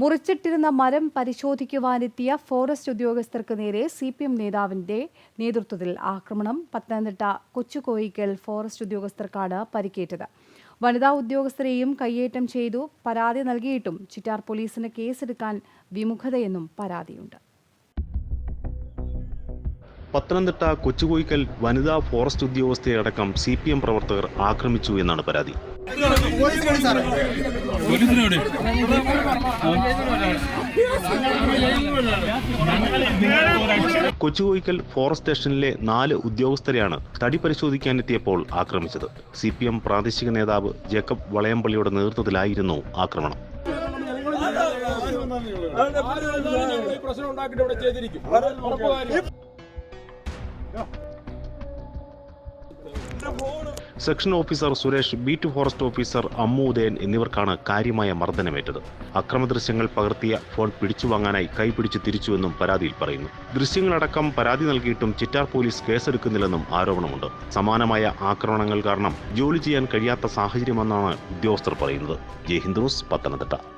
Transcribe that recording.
മുറിച്ചിട്ടിരുന്ന മരം പരിശോധിക്കുവാനെത്തിയ ഫോറസ്റ്റ് ഉദ്യോഗസ്ഥർക്ക് നേരെ സി പി എം നേതാവിന്റെ നേതൃത്വത്തിൽ ആക്രമണം. പത്തനംതിട്ട കൊച്ചുകോയിക്കൽ ഫോറസ്റ്റ് ഉദ്യോഗസ്ഥർക്കാണ് പരിക്കേറ്റത്. വനിതാ ഉദ്യോഗസ്ഥരെയും കയ്യേറ്റം ചെയ്തു. പരാതി നൽകിയിട്ടും ചിറ്റാർ പോലീസിന് കേസെടുക്കാൻ വിമുഖതയെന്നും പരാതിയുണ്ട്. പത്തനംതിട്ട കൊച്ചുകോയിക്കൽ വനിതാ ഫോറസ്റ്റ് ഉദ്യോഗസ്ഥയടക്കം സി പി എം പ്രവർത്തകർ ആക്രമിച്ചു എന്നാണ് പരാതി. കൊച്ചുകോയിക്കൽ ഫോറസ്റ്റ് സ്റ്റേഷനിലെ നാല് ഉദ്യോഗസ്ഥരെയാണ് തടി പരിശോധിക്കാനെത്തിയപ്പോൾ ആക്രമിച്ചത്. സി പി എം പ്രാദേശിക നേതാവ് ജേക്കബ് വളയമ്പള്ളിയുടെ നേതൃത്വത്തിലായിരുന്നു ആക്രമണം. പ്രശ്നം ഉണ്ടാക്കിയിട്ട് ഇവിടെ ചെയ്തിരിക്കും. Section officer Suresh beat forest officer Ammu Udayan എന്നിവർക്കാണ് കാര്യമായ മർദ്ദനമേറ്റത്. അക്രമ ദൃശ്യങ്ങൾ പകർത്തിയ ഫോൺ പിടിച്ചുവാങ്ങാനായി കൈപിടിച്ച് തിരിച്ചുവെന്നും പരാതിയിൽ പറയുന്നു. ദൃശ്യങ്ങളടക്കം പരാതി നൽകിയിട്ടും ചിറ്റാർ പോലീസ് കേസെടുക്കുന്നില്ലെന്നും ആരോപണമുണ്ട്. സമാനമായ ആക്രമണങ്ങൾ കാരണം ജോലി ചെയ്യാൻ കഴിയാത്ത സാഹചര്യമെന്നാണ് ഉദ്യോഗസ്ഥർ പറയുന്നത്. ജയ് ഹിന്ദ് ന്യൂസ് പത്തനംതിട്ട.